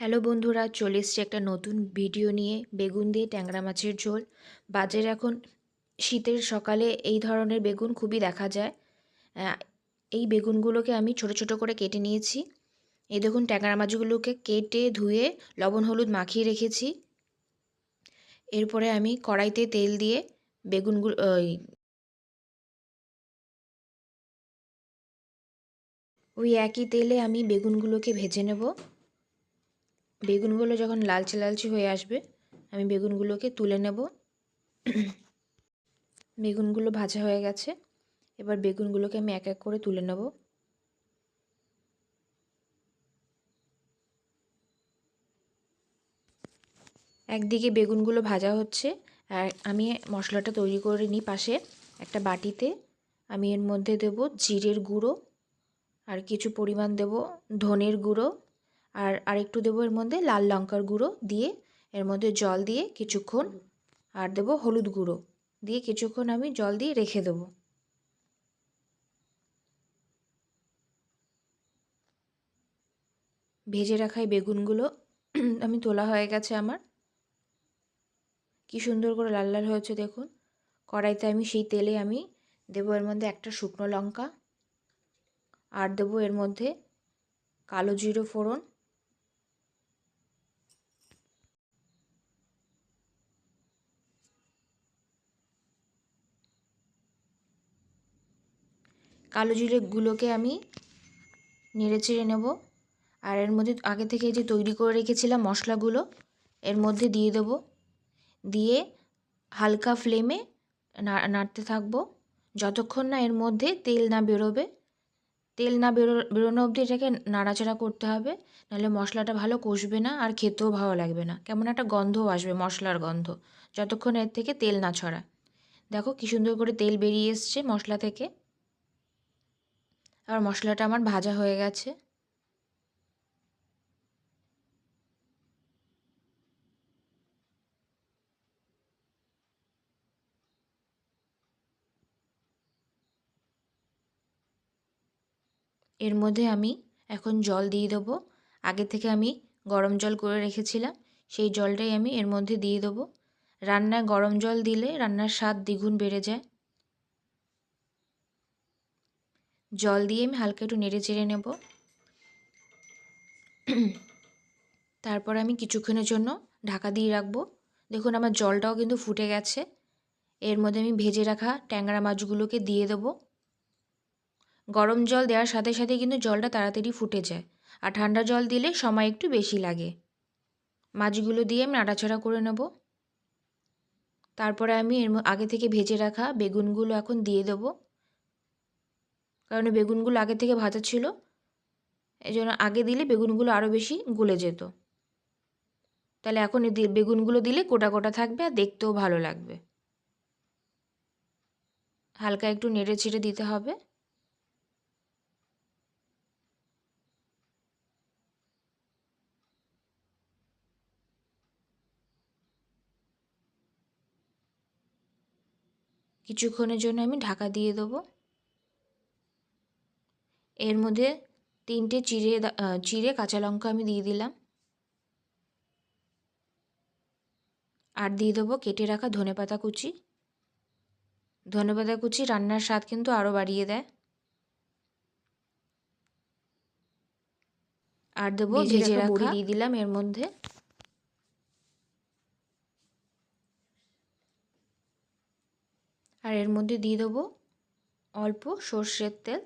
Hello বন্ধুরা, চলে এসছি একটা নতুন ভিডিও নিয়ে। বেগুন দিয়ে ট্যাংরা মাছের ঝোল। বাজারে এখন শীতের সকালে এই ধরনের বেগুন খুবই দেখা যায়। এই বেগুনগুলোকে আমি ছোট ছোট করে কেটে নিয়েছি। এই দেখুন, ট্যাংরা মাছগুলোকে কেটে ধুয়ে লবণ হলুদ মাখিয়ে রেখেছি। এরপরে আমি কড়াইতে তেল দিয়ে বেগুনগুলো ওই ওই একই তেলে আমি বেগুনগুলোকে ভেজে নেব। বেগুনগুলো যখন লালচে লালচে হয়ে আসবে, আমি বেগুনগুলোকে তুলে নেব। বেগুনগুলো ভাজা হয়ে গেছে। এবার বেগুনগুলোকে আমি এক এক করে তুলে নেব। একদিকে বেগুনগুলো ভাজা হচ্ছে, আর আমি মশলাটা তৈরি করে নিই পাশে একটা বাটিতে। আমি এর মধ্যে দেব জিরের গুঁড়ো, আর কিছু পরিমাণ দেব ধনের গুঁড়ো। আর আরেকটু দেবো এর মধ্যে লাল লঙ্কার গুঁড়ো দিয়ে এর মধ্যে জল দিয়ে কিছুক্ষণ, আর দেবো হলুদ গুঁড়ো দিয়ে কিছুক্ষণ আমি জল দিয়ে রেখে দেবো। ভেজে রাখাই বেগুনগুলো আমি তোলা হয়ে গেছে আমার। কি সুন্দর করে লাল লাল হয়েছে দেখুন। কড়াইতে আমি সেই তেলে আমি দেবো এর মধ্যে একটা শুকনো লঙ্কা, আর দেবো এর মধ্যে কালো জিরো ফোড়ন কালো জিরেগুলোকে আমি নেড়ে চেড়ে নেব। আর এর মধ্যে আগে থেকে যে তৈরি করে রেখেছিলাম মশলাগুলো, এর মধ্যে দিয়ে দেব। দিয়ে হালকা ফ্লেমে নাড়তে থাকব। যতক্ষণ না এর মধ্যে তেল না বেরোবে, তেল না বেরো, বেরোনো অবধি এটাকে নাড়াচাড়া করতে হবে। নাহলে মশলাটা ভালো কষবে না আর খেতেও ভালো লাগবে না। কেমন একটা গন্ধও আসবে মশলার গন্ধ, যতক্ষণ এর থেকে তেল না ছড়ায়। দেখো কী সুন্দর করে তেল বেরিয়ে এসছে মশলা থেকে। আর মশলাটা আমার ভাজা হয়ে গেছে। এর মধ্যে আমি এখন জল দিয়ে দেবো। আগে থেকে আমি গরম জল করে রেখেছিলাম, সেই জলটাই আমি এর মধ্যে দিয়ে দেবো। রান্নায় গরম জল দিলে রান্নার স্বাদ দ্বিগুণ বেড়ে যায়। জল দিয়ে আমি হালকা একটু নেড়ে চেড়ে নেব। তারপর আমি কিছুক্ষণের জন্য ঢাকা দিয়ে রাখব। দেখুন আমার জলটাও কিন্তু ফুটে গেছে। এর মধ্যে আমি ভেজে রাখা ট্যাংরা মাছগুলোকে দিয়ে দেবো। গরম জল দেওয়ার সাথে সাথে কিন্তু জলটা তাড়াতাড়ি ফুটে যায়। আর ঠান্ডা জল দিলে সময় একটু বেশি লাগে। মাছগুলো দিয়ে আমি নাড়াচাড়া করে নেব। তারপরে আমি এর আগে থেকে ভেজে রাখা বেগুনগুলো এখন দিয়ে দেবো। কারণ বেগুনগুলো আগে থেকে ভাজা ছিল, এই জন্য আগে দিলে বেগুনগুলো আরও বেশি গলে যেত। তাহলে এখন বেগুনগুলো দিলে গোটা গোটা থাকবে আর দেখতেও ভালো লাগবে। হালকা একটু নেড়ে ছেড়ে দিতে হবে। কিছুক্ষণের জন্য আমি ঢাকা দিয়ে দেবো। এর মধ্যে তিনটে চিড়ে চিড়ে কাঁচা লঙ্কা আমি দিয়ে দিলাম। আর দিয়ে দেবো কেটে রাখা ধনে পাতা কুচি। ধনে পাতা কুচি রান্নার স্বাদ কিন্তু আরও বাড়িয়ে দেয়। আর দেবো ভেজে রাখা দিয়ে দিলাম এর মধ্যে। আর এর মধ্যে দিয়ে দেবো অল্প সর্ষের তেল।